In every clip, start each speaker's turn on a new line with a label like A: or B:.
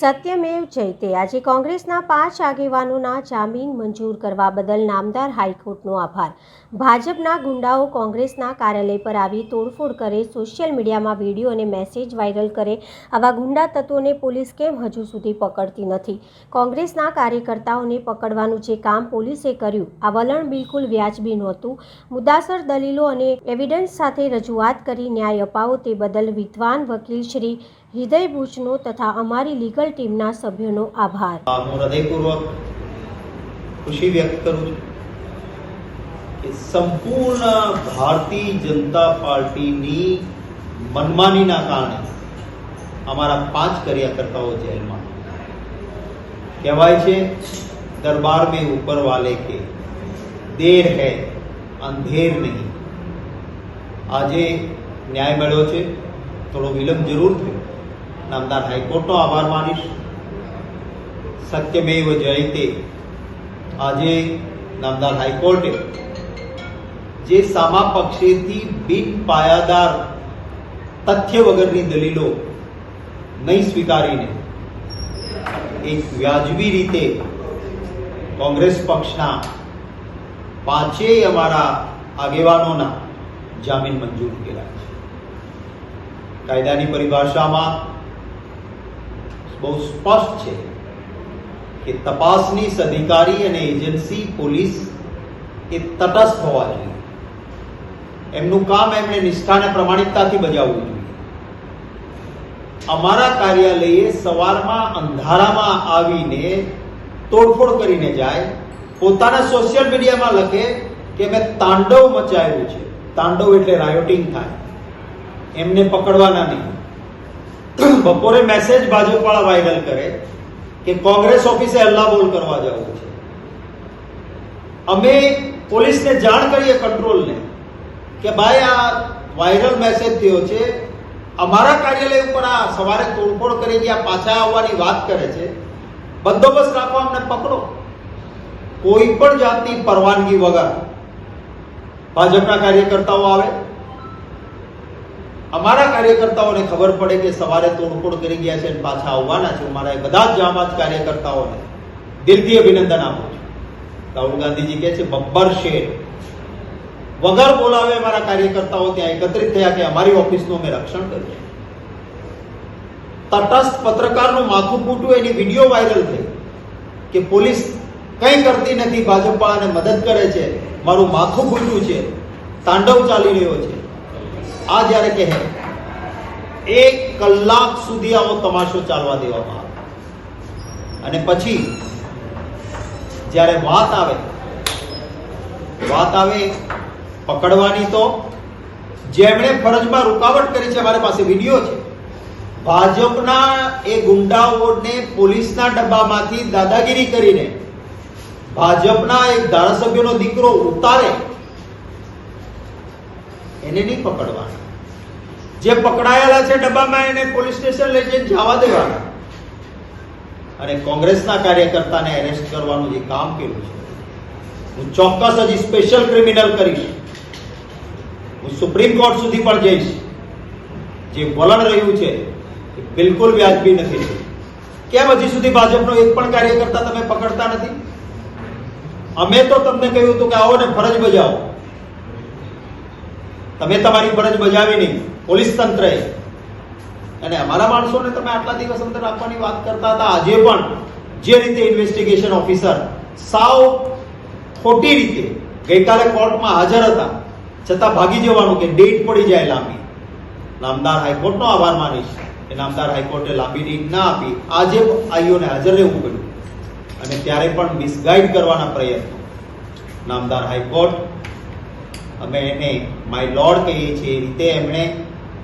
A: સત્યમેવ જયતે આજે કોંગ્રેસના પાંચ આગેવાનોના જામીન મંજૂર કરવા બદલ નામદાર હાઈકોર્ટનો આભાર. ભાજપના ગુંડાઓ કોંગ્રેસના કાર્યાલય પર આવી તોડફોડ કરે, સોશિયલ મીડિયામાં વીડિયો અને મેસેજ વાયરલ કરે, આવા ગુંડા તત્વોને પોલીસ કેમ હજુ સુધી પકડતી નથી? કોંગ્રેસના કાર્યકર્તાઓને પકડવાનું જે કામ પોલીસે કર્યું, આ વલણ બિલકુલ વ્યાજબી નહોતું. મુદ્દાસર દલીલો અને એવિડન્સ સાથે રજૂઆત કરી ન્યાય અપાવો તે બદલ વિદ્વાન વકીલ શ્રી હૃદય ભુજનો તથા અમારી લીગલ ટીમના સભ્યોનો આભાર.
B: હું હૃદયપૂર્વક ખુશી વ્યક્ત કરું છું કે સંપૂર્ણ ભારતીય જનતા પાર્ટીની મનમાનીના કારણે અમારા પાંચ કાર્યકર્તાઓ જેલમાં કહેવાય છે, દરબાર મેં ઉપર વાલે કે દેર હૈ, અંધેર નહીં. આજે ન્યાય મળ્યો છે, થોડો વિલંબ જરૂર થયો. નામદાર હાઈકોર્ટનો આભાર માનીશ. સત્યમેવ જયતે આજે નામદાર હાઈકોર્ટે જે સામા પક્ષેથી બિન પાયાદાર તથ્ય વગરની દલીલો નહીં સ્વીકારીને એક વ્યાજબી રીતે કોંગ્રેસ પક્ષના પાંચેય અમારા આગેવાનોના જામીન મંજૂર કર્યા છે. કાયદાની પરિભાષામાં બહુ સ્પષ્ટ છે કે તપાસની અધિકારી અને એજન્સી પોલીસ એ તટસ્થ હોવા જોઈએ. એમનું કામ એમણે નિષ્ઠાને પ્રમાણિકતાથી બજાવવું જોઈએ. અમારા કાર્યાલયે સવારમાં અંધારામાં આવીને તોડફોડ કરીને જાય, પોતાના સોશિયલ મીડિયામાં લખે કે મેં તાંડવ મચાવ્યું છે. તાંડવ એટલે રાયોટિંગ થાય. એમને પકડવાના નહીં. બપોરે મેસેજ ભાજપવાળા વાયરલ કરે કે કોંગ્રેસ ઓફિસે હલ્લાબોલ કરવા જવું છે. અમે પોલીસને જાણ કરીએ કંટ્રોલને કે ભાઈ, આ વાયરલ મેસેજ થયો છે. અમારા કાર્યાલય ઉપર આ સવારે તોડફોડ કરી ગયા પાછા આવવાની વાત કરે છે. બંદોબસ્ત રાખવા અમને પકડો. કોઈ પણ જાતની પરવાનગી વગર ભાજપના કાર્યકર્તાઓ આવે અમારા કાર્યકર્તાઓને ખબર પડે કે સવારે તોડફોડ કરી ગયા છે પાછા આવવાના છે. મારા બધા જ જાબાજ કાર્યકર્તાઓને દિલથી અભિનંદન આપું છું. રાહુલ ગાંધીજી કહે છે, બબ્બર શેર. વગર બોલાવે અમારા કાર્યકર્તાઓ ત્યાં એકત્રિત થયા કે અમારી ઓફિસનું અમે રક્ષણ કર્યું તટસ્થ પત્રકારનું માથું ફૂટવું એની વીડિયો વાયરલ થઈ કે પોલીસ કંઈ કરતી નથી, ભાજપવાળાને મદદ કરે છે, મારું માથું ફૂટ્યું છે, તાંડવ ચાલી રહ્યો છે. આ જ્યારે કહે, એક કલાક સુધી આવો તમાશો ચાલવા દેવામાં અને પછી, જ્યારે વાત આવે વાત આવે પકડવાની તો, જેમણે ફરજમાં રૂકાવટ કરી છે, મારી પાસે વીડિયો છે. ભાજપના એ ગુંડાઓને પોલીસના ડબ્બામાંથી દાદાગીરી કરીને, ભાજપના એક ધારાસભ્યનો દીકરો ઉતારે એને નહીં પકડવાના. જે પકડાયેલા છે ડબ્બામાં એને પોલીસ સ્ટેશન લઈ જઈને જવા દેવાના. અને કોંગ્રેસના કાર્યકર્તાને એરેસ્ટ કરવાનું જે કામ કર્યું છે. હું ચોક્કસ હજી સ્પેશિયલ ક્રિમિનલ કરીશ. હું સુપ્રીમ કોર્ટ સુધી પણ જઈશ. જે વલણ રહ્યું છે એ બિલકુલ વ્યાજબી નથી. કેમ હજી સુધી ભાજપનો એક પણ કાર્યકર્તા તમે પકડતા નથી? અમે તો તમને કહ્યું હતું કે આવો ને ફરજ બજાવો. તમે તમારી ફરજ બજાવી નહીં પોલીસ તંત્રએ અને અમારા માણસોને તમે આટલા દિવસ અંદર આપવાની વાત કરતા હતા. આજે પણ જે રીતે ઇન્વેસ્ટિગેશન ઓફિસર સાવ ખોટી રીતે ગઈકાલે કોર્ટમાં હાજર હતા, છતાં ભાગી જવાનું કે ડેટ પડી જાય લાંબી. નામદાર હાઈકોર્ટનો આભાર માનીશ કે નામદાર હાઈકોર્ટે લાંબી ડેટ ના આપી. આજે આઈઓને હાજર રહેવું પડ્યું. અને ત્યારે પણ મિસગાઈડ કરવાના પ્રયત્નો. નામદાર હાઈકોર્ટ અમે એને માય લોર્ડ કહીએ છીએ. એ રીતે એમણે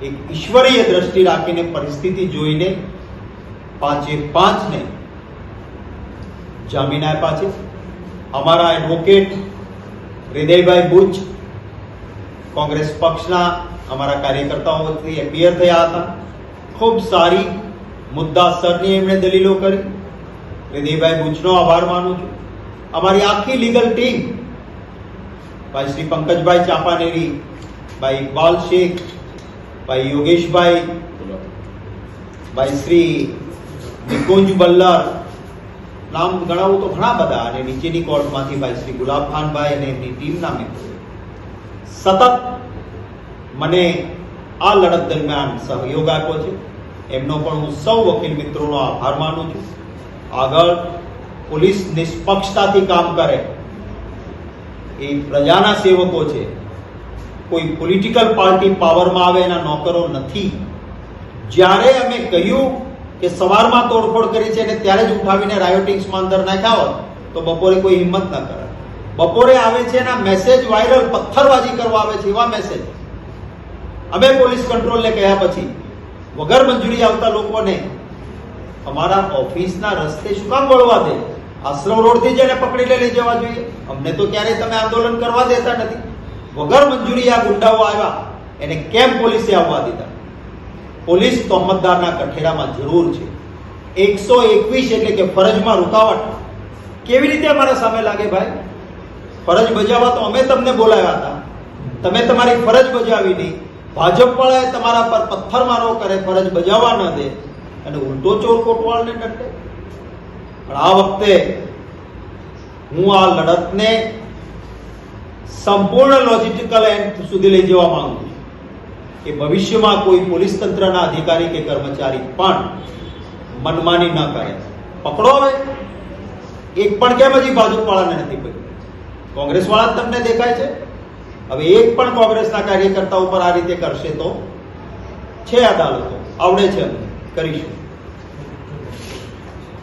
B: એક ઈશ્વરીય દ્રષ્ટિ રાખીને પરિસ્થિતિ જોઈને પાંચે પાંચને જામીન આપ્યા છે. અમારા એડવોકેટ હૃદયભાઈ બુચ કોંગ્રેસ પક્ષના અમારા કાર્યકર્તાઓથી એપિયર થયા હતા. ખૂબ સારી મુદ્દાસરની એમણે દલીલો કરી. હૃદયભાઈ બુચનો આભાર માનું છું. અમારી આખી લીગલ ટીમ ભાઈ શ્રી પંકજભાઈ ચાપાનેરી, ભાઈ ઇકબાલ શેખ, ભાઈ યોગેશભાઈ, ભાઈ શ્રી નિકુંજ બલ્લર, નામ ગણાવું તો ઘણા બધા અને નીચેની કોર્ટમાંથી ભાઈ શ્રી ગુલાબ ખાનભાઈ અને એમની ટીમના મિત્રો. સતત મને આ લડત દરમિયાન સહયોગ આપ્યો છે. એમનો પણ હું સૌ વકીલ મિત્રોનો આભાર માનું છું. આગળ પોલીસ નિષ્પક્ષતાથી કામ કરે એ પ્રજાના સેવકો છે. કોઈ પોલિટિકલ પાર્ટી પાવરમાં આવે, એના નોકરો નથી. જ્યારે અમે કહ્યું કે સવારમાં તોડફોડ કરી છે અને ત્યારે જ ઉઠાવીને રાયોટિંગ્સમાં અંદર નાખ્યા હોત, તો બપોરે કોઈ હિંમત ન કરે. બપોરે આવે છે એના મેસેજ વાયરલ પથ્થરબાજી કરવા આવે છે, એવા મેસેજ અમે પોલીસ કંટ્રોલને કહ્યા પછી, વગર મંજૂરી આવતા લોકોને, અમારા ઓફિસના રસ્તે શું કામ વળવા દે? આશ્રમ રોડથી જ એને પકડી લઈ જવા જોઈએ. અમને તો ક્યારેય તમે આંદોલન કરવા દેતા નથી. વગર મંજૂરી આ ગુંડાઓ આવ્યા, એને કેમ પોલીસે આવવા દીધા? પોલીસ તોહમતદારના કઠેરામાં જરૂર છે. એકસો એકવીસ એટલે કે ફરજમાં રૂકાવટ. કેવી રીતે અમારા સામે લાગે ભાઈ? ફરજ બજાવવા તો અમે તમને બોલાવ્યા હતા. તમે તમારી ફરજ બજાવી નહીં ભાજપ વાળાએ તમારા પર પથ્થરમારો કરે, ફરજ બજાવવા ન દે. અને ઉલટો ચોર કોટવાળને ટકે પણ આ વખતે હું આ લડતને સંપૂર્ણ લોજિસ્ટિકલ એન્ડ સુધી લઈ જવા માંગુ છું કે ભવિષ્યમાં કોઈ પોલીસ તંત્રના અધિકારી કે કર્મચારી પણ મનમાની ન કરે. પકડો હવે. એક પણ કેમ હજી ભાજપ વાળાને નથી પકડ્યું? કોંગ્રેસ વાળા તમને દેખાય છે? હવે એક પણ કોંગ્રેસના કાર્યકર્તા ઉપર આ રીતે કરશે તો? છે અદાલતો. આવડે છે કરીશું.